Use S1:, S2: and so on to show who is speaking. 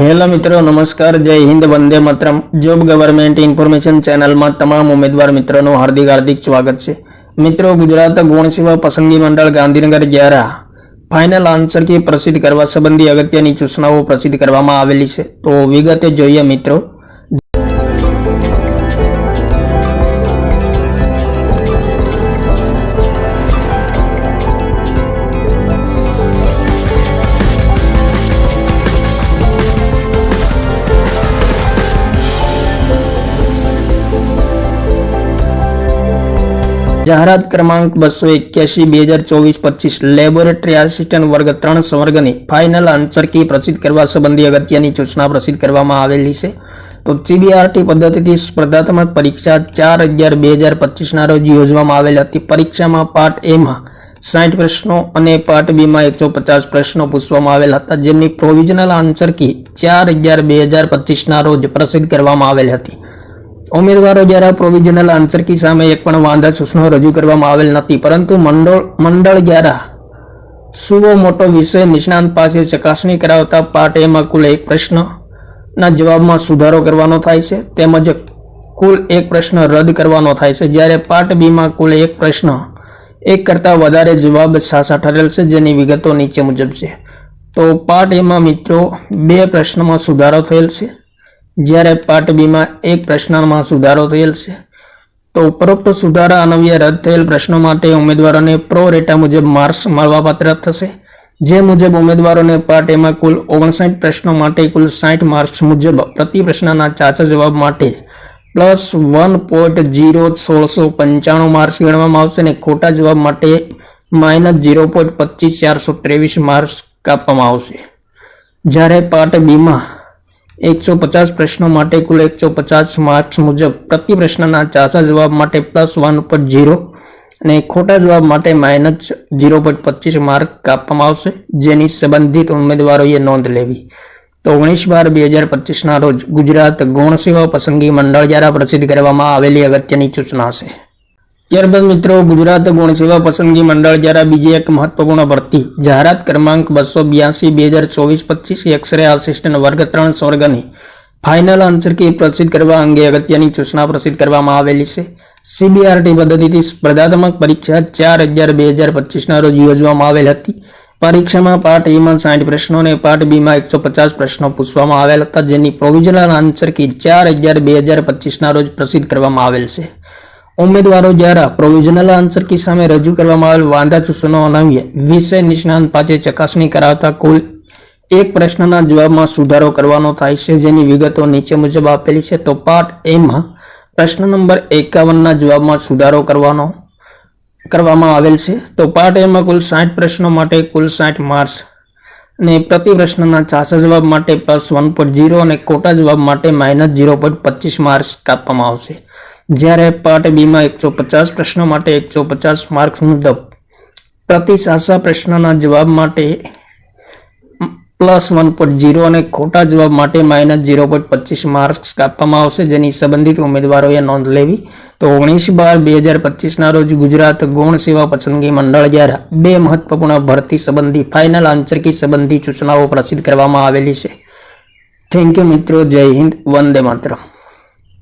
S1: Hello મિત્રો, નમસ્કાર, Jai Hind, Vande Mataram. Job government information ચેનલમાં તમામ ઉમેદવાર મિત્રોનું હાર્દિક હાર્દિક સ્વાગત છે. મિત્રો, ગુજરાત ગુણ સેવા પસંદગી મંડળ ગાંધીનગર દ્વારા ફાઇનલ આન્સર કી પ્રસિદ્ધ કરવા સંબંધી અગત્યની સૂચનાઓ પ્રસિદ્ધ કરવામાં આવેલી છે. તો વિગતે જોઈએ મિત્રો જાહેરાત ક્રમાંક બસો એક્યાસી, બે હજાર ચોવીસ, પચીસ. લેબોરેટરી આસિસ્ટન્ટ વર્ગ ત્રણ સંવર્ગની ફાઇનલ આન્સરકી પ્રસિદ્ધ કરવા સંબંધી અગત્યની સૂચના પ્રસિદ્ધ કરવામાં આવેલી છે. તો સીબીઆરટી પદ્ધતિથી સ્પર્ધાત્મક પરીક્ષા ચાર અગિયાર, બે હજાર પચીસના રોજ યોજવામાં આવેલ હતી. પરીક્ષામાં પાર્ટ એમાં સાઠ પ્રશ્નો અને પાર્ટ બીમાં એકસો પચાસ પ્રશ્નો પૂછવામાં આવેલ હતા, જેમની પ્રોવિઝનલ આન્સર કી ચાર અગિયાર, બે હજાર પચીસના રોજ પ્રસિદ્ધ કરવામાં આવેલ હતી. ઉમેદવારો દ્વારા પ્રોવિઝનલ આન્સર કી સામે એક પણ વાંધા, સૂચનો રજૂ કરવામાં આવેલ નથી. પરંતુ મંડળ મંડળ દ્વારા સુવો મોટો વિષય નિષ્ણાંત પાસે ચકાસણી કરાવતા પાર્ટ એમાં કુલ એક પ્રશ્નના જવાબમાં સુધારો કરવાનો થાય છે, તેમજ કુલ એક પ્રશ્ન રદ કરવાનો થાય છે. જ્યારે પાર્ટ બીમાં કુલ એક પ્રશ્ન એક કરતાં વધારે જવાબ સાસા ઠરેલ છે, જેની વિગતો નીચે મુજબ છે. તો પાર્ટ એમાં મિત્રો, બે પ્રશ્નમાં સુધારો થયેલ છે. જ્યારે પાર્ટ બીમાં એક પ્રશ્નમાં સુધારો થયેલ છે, તો ઉપરોક્ત સુધારા અનવ્ય રદ થયેલ પ્રશ્નો માટે ઉમેદવારોને પ્રો રેટા મુજબ માર્ક્સ મળવાપાત્ર થશે. જે મુજબ ઉમેદવારોને પાર્ટ એમાં કુલ ઓગણસાઠ પ્રશ્નો માટે કુલ સાઠ માર્ક્સ મુજબ પ્રતિ પ્રશ્નના ચાચા જવાબ માટે પ્લસ વન પોઈન્ટ જીરો સોળસો પંચાણું માર્ક્સ ગણવામાં આવશે અને ખોટા જવાબ માટે માઇનસ જીરો પોઈન્ટ પચીસ ચારસો ત્રેવીસ માર્ક્સ કાપવામાં આવશે. જ્યારે પાર્ટ બીમાં એકસો પચાસ પ્રશ્નો માટે કુલ એકસો પચાસ માર્ક્સ મુજબ પ્રતિ પ્રશ્નના ચાચા જવાબ માટે પ્લસ વન પર ઝીરો અને ખોટા જવાબ માટે માઇનસ જીરો પોઈન્ટ પચીસ માર્ક કાપવામાં આવશે, જેની સંબંધિત ઉમેદવારોએ નોંધ લેવી. તો ઓગણીસ બાર બે હજાર પચીસના રોજ ગુજરાત ગૌણ સેવા પસંદગી મંડળ દ્વારા પ્રસિદ્ધ કરવામાં આવેલી અગત્યની સૂચના છે. ત્યારબાદ મિત્રો ગુજરાત ગુણ સેવા પસંદગી મંડળ દ્વારા બીજી એક મહત્વપૂર્ણ ભરતી. જાહેરાત ક્રમાંક બસો બ્યાસી, બે હજાર ચોવીસ, પચીસ એક્સરે આસિસ્ટન્ટ વર્ગ ત્રણ સ્વર્ગની. ફાઇનલ આન્સર પ્રસિદ્ધ કરવા અંગે અગત્યની સૂચના પ્રસિદ્ધ કરવામાં આવેલી છે. સીબીઆરટી પદ્ધતિથી સ્પર્ધાત્મક પરીક્ષા ચાર અગિયાર, બે હજાર પચીસના રોજ યોજવામાં આવેલ હતી. પરીક્ષામાં પાર્ટ એમાં સાઠ પ્રશ્નો અને પાર્ટ બીમાં એકસો પચાસ પ્રશ્નો પૂછવામાં આવેલ હતા, જેની પ્રોવિઝનલ આન્સર કી ચાર અગિયાર, બે હજાર પચીસના રોજ પ્રસિદ્ધ કરવામાં આવેલ છે. ઉમેદવારો દ્વારા પ્રોવિઝનલ આન્સર સામે રજૂ કરવામાં આવેલ વાંધા ચૂસનો અનાવ્ય વિષય નિષ્ણાંત પાસે ચકાસણી કરાવતા કુલ એક પ્રશ્નના જવાબમાં સુધારો કરવાનો થાય છે, જેની વિગતો નીચે મુજબ આપેલી છે. તો પાર્ટ એમાં પ્રશ્ન નંબર એકાવનના જવાબમાં સુધારો કરવાનો, કરવામાં આવેલ છે. તો પાર્ટ એમાં કુલ સાઠ પ્રશ્નો માટે કુલ સાઠ માર્ક્સ અને પ્રતિ પ્રશ્નના ચાસા જવાબ માટે પ્લસ વન પોઈન્ટ જીરો અને ખોટા જવાબ માટે માઇનસ જીરો પોઈન્ટ પચીસ માર્ક્સ કાપવામાં આવશે. જ્યારે પાર્ટ બીમાં એકસો પચાસ પ્રશ્નો માટે એકસો પચાસ માર્ક્સ મુજબ પ્રતિશાસા પ્રશ્નના જવાબ માટે પ્લસ વન પોઈન્ટ જીરો અને ખોટા જવાબ માટે માઇનસ જીરો પોઈન્ટ પચીસ માર્ક્સ કાપવામાં આવશે. જેની સંબંધિત ઉમેદવારોએ નોંધ લેવી તો ઓગણીસ બાર બે હજાર પચીસના રોજ ગુજરાત ગૌણ સેવા પસંદગી મંડળ દ્વારા બે મહત્વપૂર્ણ ભરતી સંબંધી ફાઇનલ આંચરકી સંબંધી સૂચનાઓ પ્રસિદ્ધ કરવામાં આવેલી છે. થેન્ક યુ મિત્રો. જય હિન્દ. વંદે માતરમ.